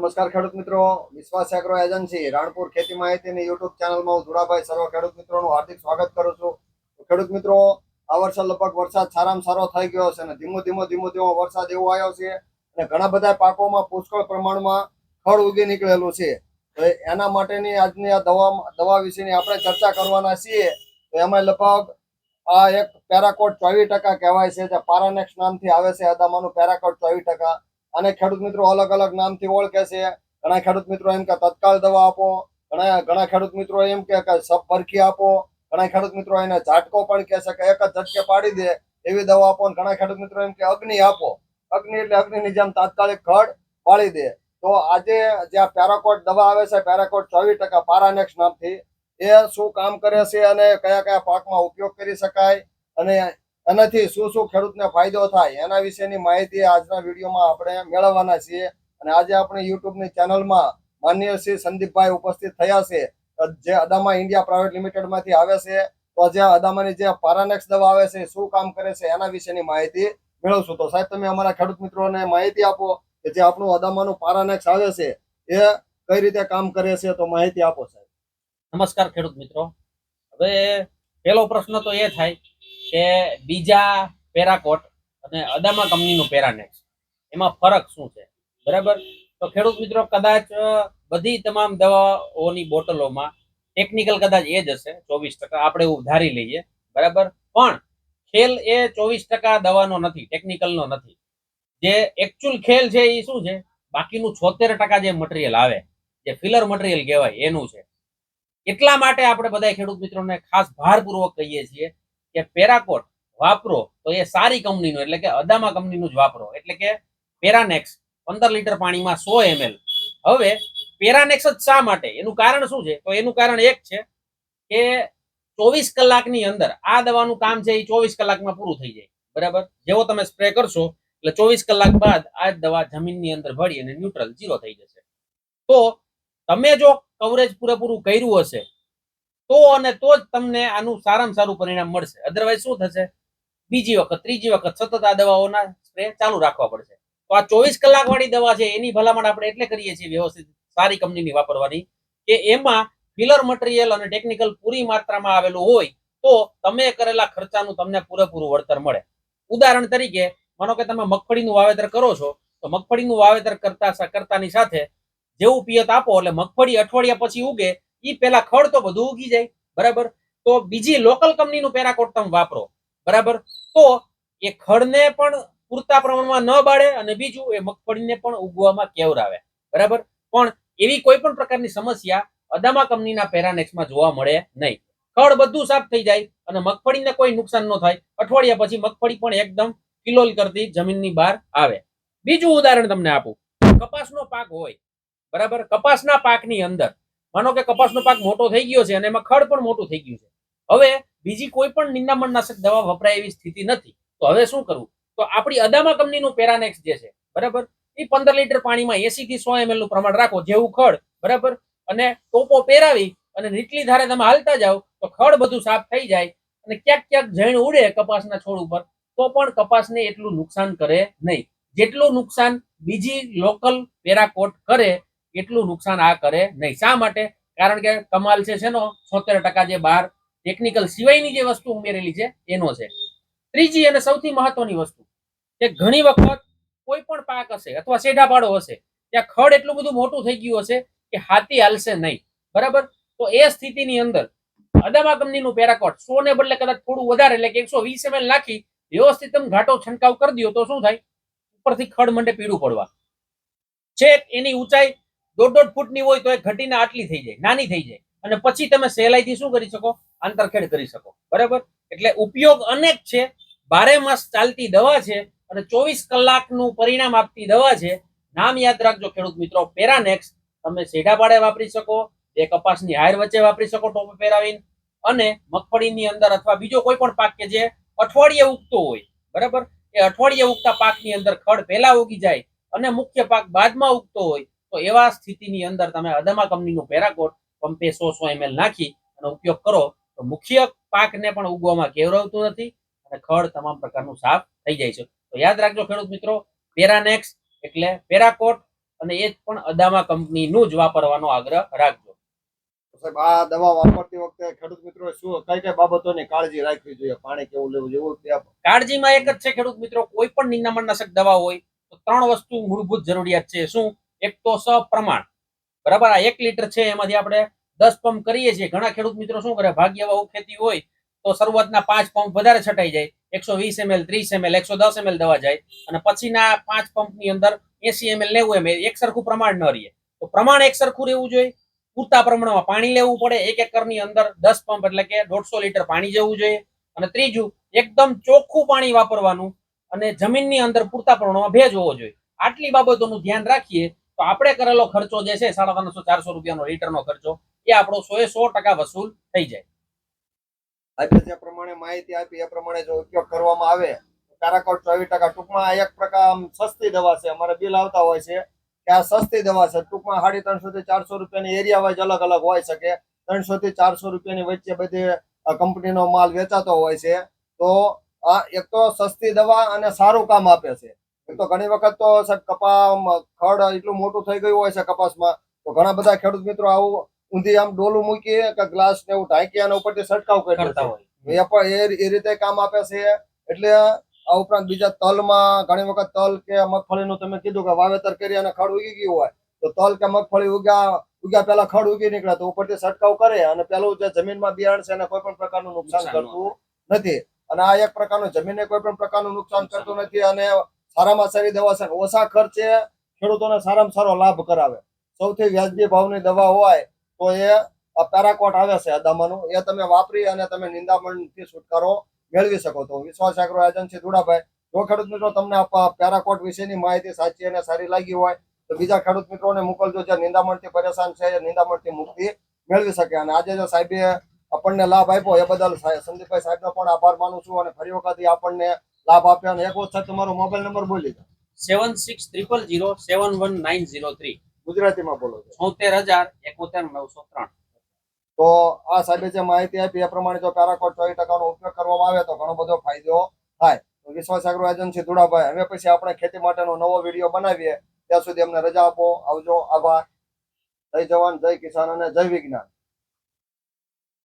નમસ્કાર ખેડૂત મિત્રો. વિશ્વાસ એગ્રો એજન્સી, રાણપુર ખેતી માહિતીની યુટ્યુબ ચેનલમાં હું ધુડાભાઈ સર્વ ખેડૂત મિત્રોનું હાર્દિક સ્વાગત કરું છું. ખેડૂત મિત્રો, આ વર્ષે લગભગ વરસાદ સારામાં સારો થઈ ગયો છે અને ધીમો ધીમો ધીમો ધીમો વરસાદ એવો આવ્યો છે અને ઘણા બધા પાકોમાં પુષ્કળ પ્રમાણમાં ફળ ઉગી નીકળેલું છે. તો એના માટેની આજની આ દવા દવા વિશેની આપણે ચર્ચા કરવાના છીએ. તો એમાં લગભગ આ એક પેરાકોટ ચોવીસ ટકા કહેવાય છે. જે પારાનેક્સ નામથી આવે છે. અદામાનું પેરાકોટ ચોવીસ ટકા. અને ખેડૂત મિત્રો અલગ અલગ નામથી ઓળખે છે. ઘણા ખેડૂત મિત્રો એમ કે તત્કાલ દવા આપો. ઘણા ઘણા ખેડૂત મિત્રો એમ કે સબ ભરખી આપો. ઘણા ખેડૂત મિત્રો એને ઝાટકો પણ કહે છે કે એક જ ઝટકે પાડી દે એવી દવા આપો અને ઘણા ખેડૂત મિત્રો એમ કે અગ્નિ આપો. અગ્નિ એટલે અગ્નિની જેમ તાત્કાલિક ખડ પાડી દે. તો આજે જે પેરાકોટ દવા આવે છે, પેરાકોટ ચોવીસ ટકા પારાનેક્સ નામથી, એ શું કામ કરે છે અને કયા કયા પાકમાં ઉપયોગ કરી શકાય અને એનાથી શું શું ખેડૂતને ફાયદો થાય એના વિશેની માહિતી આજના વિડીયોમાં આપણે મેળવવાના છીએ. અને આજે આપણે યુટ્યુબની ચેનલમાં માન્ય શ્રી સંદીપભાઈ ઉપસ્થિત થયા છે. જે અદામા ઇન્ડિયા પ્રાઇવેટ લિમિટેડમાંથી આવે છે. તો જે અદામાની જે પારાનેક્સ દવા આવે છે, શું કામ કરે છે એના વિશેની માહિતી મેળવશું. તો સાહેબ, તમે અમારા ખેડૂત મિત્રોને માહિતી આપો કે જે આપણું અદામાનું પારાનેક્સ આવે છે, એ કઈ રીતે કામ કરે છે તો માહિતી આપો સાહેબ. નમસ્કાર ખેડૂત મિત્રો. હવે પહેલો પ્રશ્ન તો એ થાય કે બીજા પેરાકોટ અને અદામા કંપનીનું પેરાનેક્સ એમાં ફરક શું છે? બરાબર? તો ખેડૂત મિત્રો, કદાચ બધી તમામ દવાઓની બોટલોમાં ટેકનિકલ કદાચ એ જ હશે, ચોવીસ ટકા, આપણે એવું ધારી લઈએ, બરાબર? પણ ખેલ એ ચોવીસ ટકા દવાનો નથી ટેકનિકલનો નથી. જે એકચ્યુઅલ ખેલ છે એ શું છે? બાકીનું છોતેર ટકા જે મટીરિયલ આવે, જે ફિલર મટીરિયલ કહેવાય, એનું છે. એટલા માટે આપણે બધા ખેડૂત મિત્રોને ખાસ ભારપૂર્વક કહીએ છીએ કે પેરાકોટ વાપરો તો એ સારી કંપનીનું, એટલે કે અદામા કંપનીનું જ વાપરો. એટલે કે પેરાનેક્સ પંદર લીટર પાણીમાં સો એમએલ. હવે પેરાનેક્સ જ શા માટે? એનું કારણ શું છે? તો એનું કારણ એક છે કે ચોવીસ કલાકની અંદર આ દવાનું કામ છે એ ચોવીસ કલાકમાં પૂરું થઈ જાય. બરાબર? જેવો તમે સ્પ્રે કરશો, એટલે ચોવીસ કલાક બાદ આ દવા જમીનની અંદર ભળી અને ન્યુટ્રલ જીરો થઈ જશે. તો તમે જો કવરેજ પૂરેપૂરું કર્યું હશે તો અને તો જ તમને આનું સારામાં સારું પરિણામ મળશે. અધરવાઇઝ શું થશે? બીજી વખત, ત્રીજી વખત સતત આ દવાઓના સ્પ્રે ચાલુ રાખવા પડશે. તો આ ચોવીસ કલાક વાળી દવા છે, એની ભલામણ આપણે એટલે કરીએ છીએ વ્યવસ્થિત સારી કંપનીની વાપરવાની કે એમાં ફિલર મટીરિયલ અને ટેકનિકલ પૂરી માત્રામાં આવેલું હોય તો તમે કરેલા ખર્ચાનું તમને પૂરેપૂરું વળતર મળે. ઉદાહરણ તરીકે, માનો કે તમે મગફળીનું વાવેતર કરો છો, તો મગફળીનું વાવેતર કરતા, કરતાની સાથે જેવું પિયત આપો એટલે મગફળી અઠવાડિયા પછી ઉગે ઈ પેલા ખડ તો બધું ઉગી જાય, બરાબર? તો બીજી લોકલ કંપનીનું પેરાકોટ તમે વાપરો, બરાબર? તો એ ખડને પણ પૂરતા પ્રમાણમાં ન બાળે અને બીજું એ મગફળીને પણ ઉગવામાં કેવરાવે, બરાબર? પણ એવી કોઈ પણ પ્રકારની સમસ્યા અદામા કંપનીના પેરાનેક્સમાં જોવા મળે નહીં. ખડ બધું સાફ થઈ જાય અને મગફળીને કોઈ નુકસાન ન થાય. અઠવાડિયા પછી મગફળી પણ એકદમ કિલોલ કરતી જમીનની બહાર આવે. બીજું ઉદાહરણ તમને આપું. કપાસનો પાક હોય, બરાબર? કપાસના પાકની અંદર માનો કે કપાસનો પાક મોટો થઈ ગયો છે અને એમાં ખડ પણ મોટું થઈ ગયું છે. હવે બીજી કોઈ પણ નિંદામણનાશક દવા વપરાય એવી સ્થિતિ નથી. તો હવે શું કરવું? તો આપણી અદામા કંપનીનું પેરાનેક્સ જે છે, બરાબર? એ પંદર લીટર પાણીમાં એસી થી સો એમએલનું પ્રમાણ રાખો, જેવું ખડ, બરાબર? અને ટોપો પહેરાવી અને નીચલી ધારે તમે હાલતા જાઓ, તો ખડ બધું સાફ થઈ જાય અને ક્યાંક ક્યાંક જૈણ ઉડે કપાસના છોડ ઉપર, તો પણ કપાસને એટલું નુકસાન કરે નહીં. જેટલું નુકસાન બીજી લોકલ પેરાકોટ કરે એટલું નુકસાન આ કરે નહીં. શા માટે? કારણ કે કમાલ છે શેનો? છોતેર જે બહાર ટેકનિકલ સિવાયની જે વસ્તુ ઉમેરેલી છે, એનો છે. ત્રીજી અને સૌથી મહત્વની વસ્તુ, કે ઘણી વખત કોઈ પણ પાક હશે અથવા સેઢાપાડો હશે, ત્યાં ખડ એટલું બધું મોટું થઈ ગયું હશે કે હાથી હાલશે નહીં. બરાબર? તો એ સ્થિતિની અંદર અદામા કંપનીનું પેરાકોટ સો ને બદલે કદાચ થોડું વધારે, એટલે કે એકસો વીસ એમએલ નાખી, વ્યવસ્થિત તમે ઘાટો છંટકાવ કરી દો તો શું થાય? ઉપરથી ખડ મંડે પીળું પડવા. છેક એની ઊંચાઈ દોઢ દોઢ ફૂટની હોય તો એ ઘટીને આટલી થઈ જાય, નાની થઈ જાય. અને પછી તમે સહેલાઈથી શું કરી શકો? આંતરખેડ કરી શકો. બરાબર? એટલે ઉપયોગ અનેક છે. બારે માસ ચાલતી દવા છે અને ચોવીસ કલાકનું પરિણામ આપતી દવા છે. નામ યાદ રાખજો ખેડૂત મિત્રો પેરાનેક્સ તમે સેઢા પાડે વાપરી શકો, બે કપાસની હાયર વચ્ચે વાપરી શકો ટોપ પહેરાવીને અને મગફળીની અંદર અથવા બીજો કોઈ પણ પાક કે જે અઠવાડિયે ઉગતો હોય, બરાબર? એ અઠવાડિયે ઉગતા પાકની અંદર ખડ પહેલા ઉગી જાય અને મુખ્ય પાક બાદમાં ઉગતો હોય તો એવા સ્થિતિની અંદર તમે અદામા કંપનીનું પેરાકોટ પંપે સો સો એમએલ નાખી અને ઉપયોગ કરો તો મુખ્ય પાકને પણ ઉગવામાં કેવરવતું નથી અને ખડ તમામ પ્રકારનું સાફ થઈ જાય છે. તો યાદ રાખજો ખેડૂત મિત્રો પેરાનેક્સ એટલે પેરાકોટ અને એ પણ અદામા કંપનીનું જ વાપરવાનો આગ્રહ રાખજો. સાહેબ આ દવા વાપરતી વખતે ખેડૂત મિત્રો શું કઈ કઈ બાબતોની કાળજી રાખવી જોઈએ? પાણી કેવું લેવું જોઈએ કાળજીમાં એક જ છે ખેડૂત મિત્રો કોઈ પણ નિંદામણનાશક દવા હોય તો ત્રણ વસ્તુ મૂળભૂત જરૂરિયાત છે. શું? એક તો સપ્રમાણ. બરાબર? આ એક લીટર છે, એમાંથી આપણે દસ પંપ કરીએ છીએ. ઘણા ખેડૂત મિત્રો શું કરે? ભાગ્યવાહુ ખેતી હોય તો શરૂઆતના પાંચ પંપ વધારે છટાઈ જાય. એકસો વીસ એમએલ, ત્રીસ એમએલ, એકસો દસ એમએલ દવા જાય. અને પછીના પાંચ પંપની અંદર એસી એમએલ, નેવું એમએલ, એક સરખું પ્રમાણ ન રહે. તો પ્રમાણ એક સરખું રહેવું જોઈએ. પૂરતા પ્રમાણમાં પાણી લેવું પડે. એક એકરની અંદર દસ પંપ એટલે કે દોઢસો લીટર પાણી જવું જોઈએ. અને ત્રીજું, એકદમ ચોખ્ખું પાણી વાપરવાનું અને જમીનની અંદર પૂરતા પ્રમાણમાં ભેજ હોવો જોઈએ. આટલી બાબતોનું ધ્યાન રાખીએ તો આપણે કરેલો ખર્ચો જે છે સાડા ત્રણસો, ચારસો રૂપિયાનો લીટરનો ખર્ચો, એ આપણો સો એ સો ટકા વસૂલ થઈ જાય. આપણે જે સસ્તી દવા છે. ટૂંકમાં સાડી ત્રણસો ચારસો રૂપિયાની એરિયા અલગ અલગ હોય શકે. ત્રણસો ચારસો રૂપિયાની વચ્ચે બધી કંપનીનો માલ વેચાતો હોય છે. તો આ એક તો સસ્તી દવા અને સારું કામ આપે છે. તો ઘણી વખત તો સાહેબ કપા ખડ એટલું મોટું થઈ ગયું હોય છે કપાસમાં તો ઘણા બધા ખેડૂત મિત્રો આવું ઊંધી આમ ડોલું મૂકી કે ગ્લાસ ને એવું ઢાંકી અને ઉપરથી છંટકાવ કરતા હોય. એ પણ એ રીતે કામ આપે છે. એટલે આ ઉપરાંત બીજા તલમાં ઘણી વખત તલ કે મગફળીનું તમે કીધું કે વાવેતર કરી અને ખડ ઉગી ગયું હોય તો તલ કે મગફળી ઉગ્યા ઉગ્યા પેલા ખડ ઉગી નીકળે તો ઉપરથી છંટકાવ કરે અને પેલું જે જમીનમાં બિયારણ છે એને કોઈ પણ પ્રકારનું નુકસાન કરતું નથી. અને આ એક પ્રકારનું જમીનને કોઈ પણ પ્રકારનું નુકસાન કરતું નથી અને સારામાં સારી દવા છે. ઓછા ખર્ચે ખેડૂતોને સારામાં સારો લાભ કરાવે. સૌથી વ્યાજબી ભાવની દવા હોય તો એ પેરાકોટ આવે છે અદામાનું એ તમે વાપરી અને તમે નિંદામણથી છુટકારો મેળવી શકો તો વિશ્વાસ એગ્રો એજન્સી ધુડાભાઈ. જો ખેડૂત મિત્રો તમને પેરાકોટ વિશેની માહિતી સાચી અને સારી લાગી હોય, તો બીજા ખેડૂત મિત્રોને મોકલજો જે નિંદામણથી પરેશાન છે, એ નિંદામણથી મુક્તિ મેળવી શકે. અને આજે જે સાહેબે આપણને લાભ આપ્યો, એ બદલ સંદીપભાઈ સાહેબનો પણ આભાર માનું છું અને ફરી વખત આપણને લાભ આપ્યો અને એક વખત તમારો મોબાઈલ નંબર બોલી દો. Seven six triple zero seven one nine zero three. ગુજરાતીમાં બોલો છો. છોતેર હજાર એકોતેર નવસો ત્રણ. તો આ સાહેબે જે માહિતી આપી એ પ્રમાણે જો પેરાકોટ ચોવીસ ટકાનો ઉપયોગ કરવામાં આવે તો ઘણો બધો ફાયદો થાય. તો વિશ્વાસ એગ્રો એજન્સી ધુડાભાઈ હવે પછી આપણે ખેતી માટેનો નવો વીડિયો બનાવીએ. ત્યાં સુધી અમને રજા આપો. આવજો. આભાર. જય જવાન જય કિસાન અને જય વિજ્ઞાન.